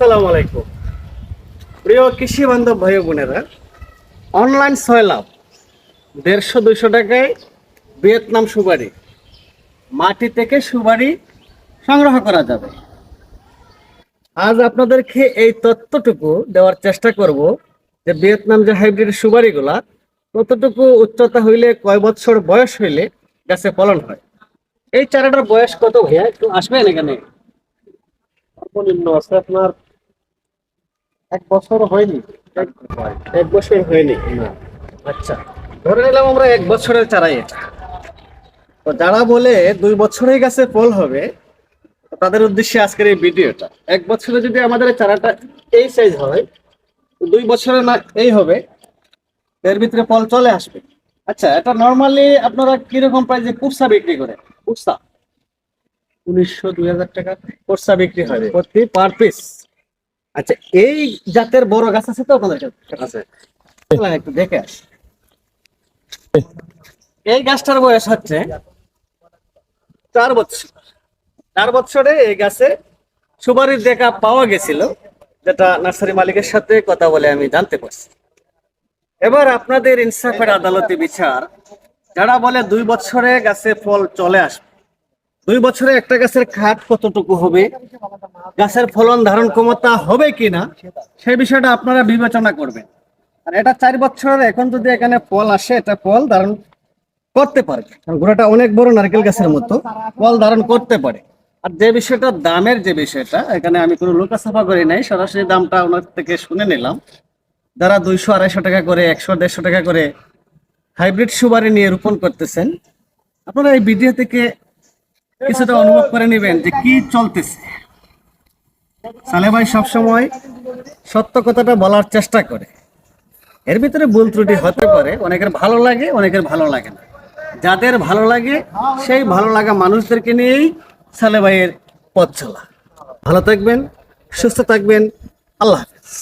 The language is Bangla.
আসসালামু আলাইকুম। প্রিয় কৃষি বান্ধব ভাই বোনেরা অনলাইন ছয় লাভ দেড়শো দুইশো টাকায় ভিয়েতনাম সুপারি, মাটি থেকে সুপারি সংগ্রহ করা যাবে। আজ আপনাদেরকে এই তথ্যটুকু দেওয়ার চেষ্টা করব যে ভিয়েতনাম যে হাইব্রিড সুপারিগুলা, কতটুকু উচ্চতা হইলে, কয় বছর বয়স হইলে গাছে ফলন হয়। এই চারাটার বয়স কত ভাইয়া? একটু আসবেন এখানে? আপনার এক বছর হয়নি। এক বছর হয়নি? আচ্ছা। ধরে নিলাম আমরা এক বছরের চারাই এটা তো যারা বলে দুই বছরেই গাছে ফল হবে তাদের উদ্দেশ্যে আজকের এই ভিডিওটা। এক বছরে যদি আমাদের চারাটা এই সাইজ হয় তো দুই বছরে না এই হবে এর ভিতরে ফল চলে আসবে। আচ্ছা এটা নর্মালি আপনারা কীরকম প্রাইসে কুপসা বিক্রি করে? কুপসা উনিশশো দুই হাজার টাকা। কোর্সা বিক্রি হয় প্রতি পার পিস আচ্ছা এই জাতের বড় গাছ আছে তো আপনাদের কাছে? একটু দেখে আস। এই গাছটার বয়স হচ্ছে চার বছর চার বছরে এই গাছে সুপারির দেখা পাওয়া গেছিল যেটা নার্সারি মালিকের সাথে কথা বলে আমি জানতে পারছি। এবার আপনাদের ইনসাফের আদালতে বিচার যারা বলে দুই বছরে গাছে ফল চলে আসবে দুই বছরে একটা গাছের খাট কতটুকু হবে? গাছের ফলন ধারণ ক্ষমতা হবে কিনা? সেই বিষয়টা আপনারা বিবেচনা করবেন। আর এটা চার বছরের, এখন যদি এখানে ফল আসে, এটা ফল ধারণ করতে পারে। কারণ গোড়াটা অনেক বড় নারকেল গাছের মতো, ফল ধারণ করতে পারে। আর যে বিষয়টা, দামের যে বিষয়টা, এখানে আমি কোনো লোকা সাফা করি নাই, সরাসরি দামটা ওনার থেকে শুনে নিলাম। যারা দুইশো আড়াইশো টাকা করে, একশো দেড়শো টাকা করে হাইব্রিড সুবারি নিয়ে রোপণ করতেছেন, আপনারা এই ভিডিও থেকে কিছুটা অনুভব করে নেবেন যে কি চলতেছে। সালে ভাই সবসময় সত্য কথাটা বলার চেষ্টা করে। এর ভিতরে ভুল ত্রুটি হতে পারে, অনেকের ভালো লাগে, অনেকের ভালো লাগে না। যাদের ভালো লাগে, সেই ভালো লাগা মানুষদেরকে নিয়েই সালে ভাইয়ের পথ চলা। ভালো থাকবেন, সুস্থ থাকবেন, আল্লাহ হাফেজ।